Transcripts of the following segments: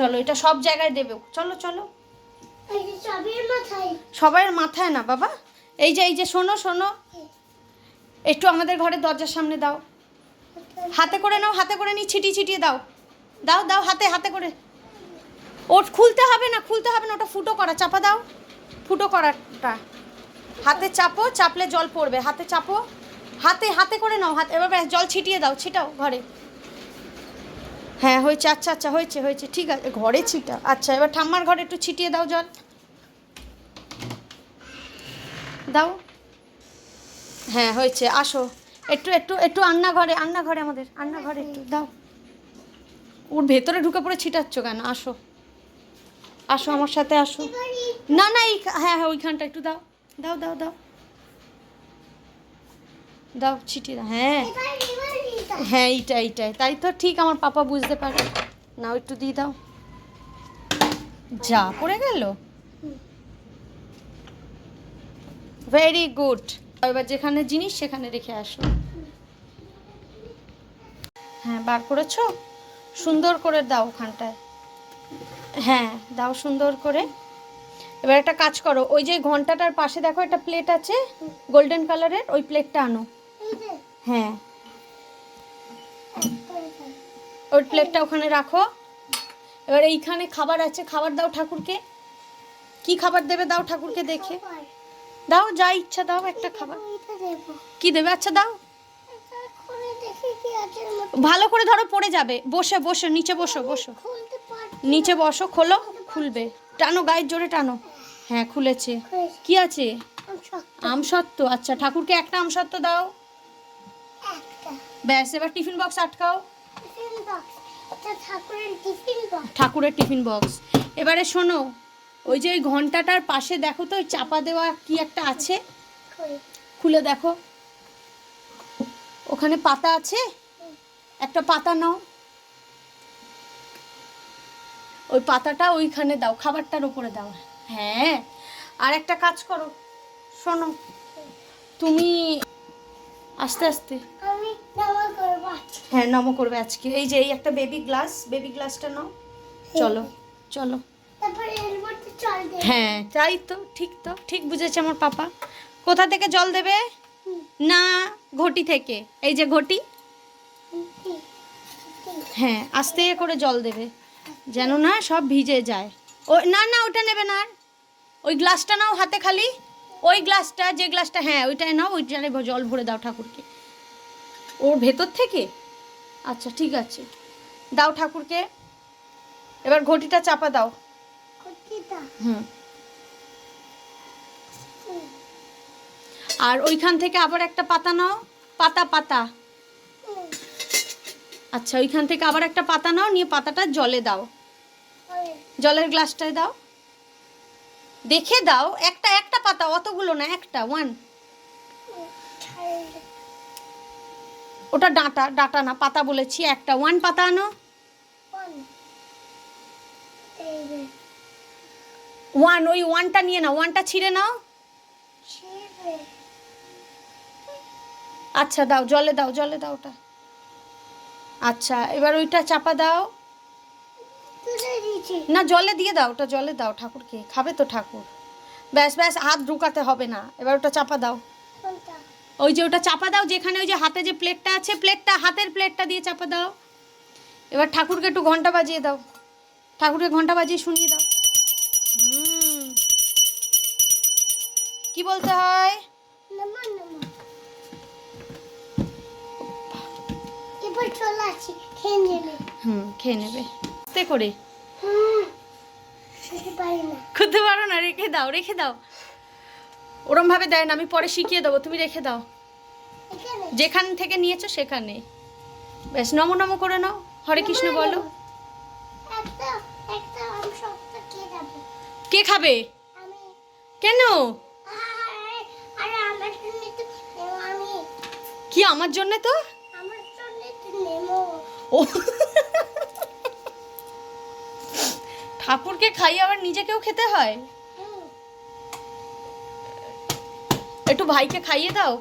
চলো এটা সব জায়গায় দেবে। চলো চলো। চাবির মাথায়। না বাবা। এই যে এই যে শোনো শোনো। একটু আমাদের ঘরের দরজার সামনে দাও। হাতে করে নাও হাতে করে নিয়ে ছিটিয়ে ছিটিয়ে দাও। দাও দাও হাতে হাতে করে। ওট খুলতে হবে না খুলতে হবে না ওটা ফুটো করা চাপা দাও। ফুটো করাটা। হাতে চাপো চাপলে জল পড়বে। হাতে চাপো। হাতে হাতে করে নাও হাতে এবার জল ছিটিয়ে দাও ছিটাও ঘরে। হ্যাঁ হয়েছে আচ্ছা আচ্ছা হয়েছে হয়েছে, ঠিক আছে, ঘরে ছিটা। আচ্ছা এবার ঠাম্মার ঘরে একটু ছিটিয়ে দাও জল। দাও। হ্যাঁ হয়েছে, আসো। একটু একটু একটু আন্না ঘরে আন্না ঘরে আমাদের, আন্না ঘরে একটু, দাও। ওর ভেতরে ঢুকে পড়ে ছিটাচ্ছ কেন? আসো। আসো আমার সাথে, আসো। না না, এই হ্যাঁ হ্যাঁ ওইখানটা একটু দাও। দাও দাও দাও। দাও, ছিটিয়ে দাও হ্যাঁ। হ্যাঁ এইটা এইটাই। তাই তো ঠিক আমার পাপা বুঝতে পারে। নাও একটু দিয়ে দাও। যা পড়ে গেল? ভেরি গুড এবার যেখানে জিনিস সেখানে রেখে আসো। হ্যাঁ বার করেছ? সুন্দর করে দাও ওখানটায়। হ্যাঁ দাও সুন্দর করে। এবার একটা কাজ করো ওই যে ঘন্টাটার পাশে দেখো একটা প্লেট আছে গোল্ডেন কালারের ওই প্লেটটা আনো। হ্যাঁ। ওই প্লেটটা ওখানে রাখো। এবার এইখানে খাবার আছে, খাবার দাও ঠাকুরকে। কি খাবার দেবে দাও ঠাকুরকে দেখে। দাও, যা ইচ্ছা দাও, একটা খাবার। কি দেবে? আচ্ছা দাও। ভালো করে ধরো, পড়ে যাবে। বসে বসে, নিচে বসো বসো। নিচে বসো, খোলো, খুলবে। টানো, গায়ের জোরে টানো। হ্যাঁ খুলেছে। কি আছে? আমসত্ত্ব আচ্ছা ঠাকুরকে একটা আমসত্ত্ব দাও। ব্যাস এবার টিফিন বক্স আটকাও। ঠাকুরের টিফিন বক্স। এবারে শোনো ওই যে ওই ঘন্টাটার পাশে দেখো তো ওই চাপা দেওয়া কি একটা আছে? খুলে। দেখো। ওখানে পাতা আছে? একটা পাতা নাও। ওই পাতাটা ওইখানে দাও খাবারটার উপরে দাও। হ্যাঁ আর একটা কাজ করো। শোনো তুমি আস্তে আস্তে। হ্যাঁ নম করবে আজকে। এই যে এই একটা বেবি গ্লাস বেবি গ্লাসটা নাও। চলো চলো। হ্যাঁ তাই তো ঠিক তো ঠিক বুঝেছে আমার পাপা। কোথা থেকে জল দেবে? না ঘটি থেকে। এই যে ঘটি। হ্যাঁ আস্তে করে জল দেবে। যেন না সব ভিজে যায়। ও না না ওটা নেবে না আর। ওই গ্লাসটা নাও হাতে খালি। ওই গ্লাসটা যে গ্লাসটা হ্যাঁ ওইটাই নাও ওইটারে জল ভরে দাও ঠাকুরকে। ওর ভেতর থেকে? আচ্ছা ঠিক আছে। দাও ঠাকুরকে। এবার ঘটিটা চাপা দাও। হুম। আর ওইখান থেকে আবার একটা পাতা নাও। পাতা পাতা। আচ্ছা ওইখান থেকে আবার একটা পাতা নাও নিয়ে পাতাটা জলে দাও। জলের গ্লাসটায় দাও। দেখে দাও একটা একটা পাতা অতগুলো না একটা ওয়ান ওটা ডাঁটা ডাঁটা না পাতা বলেছি একটা। ওয়ান পাতা আনো। ওয়ান। ওই ওয়ানটা নিয়ে নাও ওয়ানটা ছিঁড়ে নাও। আচ্ছা দাও জলে দাও জলে দাও ওটা। আচ্ছা এবার ওইটা চাপা দাও। না জলে দিয়ে দাও ওটা জলে দাও ঠাকুরকে। খাবে তো ঠাকুর। ব্যাস ব্যাস হাত ঢুকাতে হবে না। এবার ওটা চাপা দাও? ওই যে ওটা চাপা দাও যেখানে ওই যে হাতে যে প্লেটটা আছে প্লেটটা হাতের প্লেটটা দিয়ে চাপা দাও। এবার ঠাকুরকে একটু ঘণ্টা বাজিয়ে দাও। ঠাকুরকে ঘণ্টা বাজিয়ে শুনিয়ে দাও। কি বলতে হয়? হুম খেয়ে নেবে। করে। খুঁজতে পারো না রেখে দাও রেখে দাও। ওরম ভাবে দেয় না আমি পরে শিখিয়ে দেবো তুমি রেখে দাও। যেখান থেকে নিয়েছো সেখানে। বেশ নমো নমো করে নাও হরে কৃষ্ণ বলো। কে খাবে? কেন? কি আমার জন্য তো? ও। ঠাকুরকে খাইয়ে আবার নিজেকেও খেতে হয়? একটু ভাইকে খাইয়ে দাও।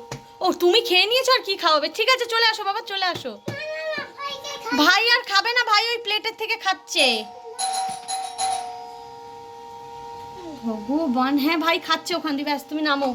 ও তুমি খেয়ে নিয়েছো আর কি খাওয়াবে? ঠিক আছে, চলে আসো বাবা, চলে আসো। ভাই আর খাবে না, ভাই ওই প্লেটের থেকে খাচ্ছে। ভগবান হ্যাঁ ভাই খাচ্ছে ওখান দিয়ে, ব্যাস, তুমি নামো।